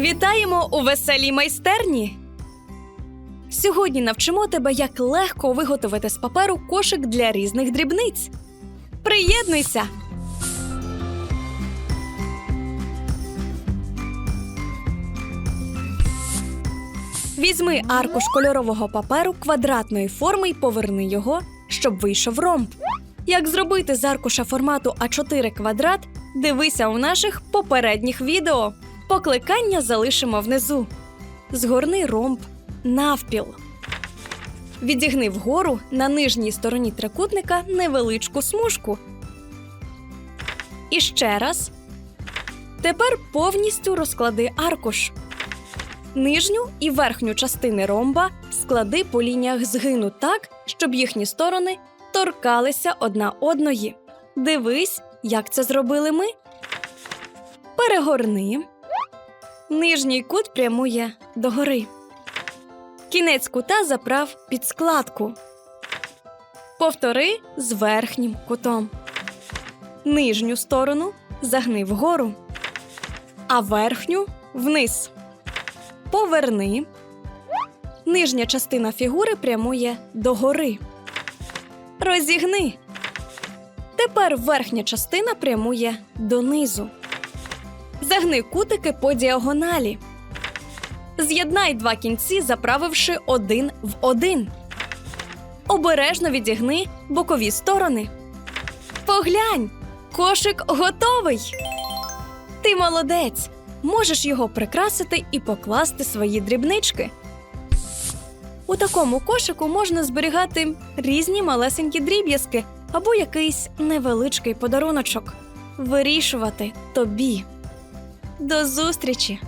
Вітаємо у веселій майстерні. Сьогодні навчимо тебе, як легко виготовити з паперу кошик для різних дрібниць. Приєднуйся! Візьми аркуш кольорового паперу квадратної форми і поверни його, щоб вийшов ромб. Як зробити з аркуша формату А4 квадрат, дивися у наших попередніх відео. Покликання залишимо внизу. Згорни ромб навпіл. Відігни вгору на нижній стороні трикутника невеличку смужку. І ще раз. Тепер повністю розклади аркуш. Нижню і верхню частини ромба склади по лініях згину так, щоб їхні сторони торкалися одна одної. Дивись, як це зробили ми. Перегорни. Нижній кут прямує догори. Кінець кута заправ під складку. Повтори з верхнім кутом. Нижню сторону загни вгору, а верхню вниз. Поверни. Нижня частина фігури прямує догори. Розігни. Тепер верхня частина прямує донизу. Загни кутики по діагоналі. З'єднай два кінці, заправивши один в один. Обережно відігни бокові сторони. Поглянь, кошик готовий. Ти молодець. Можеш його прикрасити і покласти свої дрібнички. У такому кошику можна зберігати різні малесенькі дріб'язки або якийсь невеличкий подаруночок. Вирішувати тобі. До зустрічі!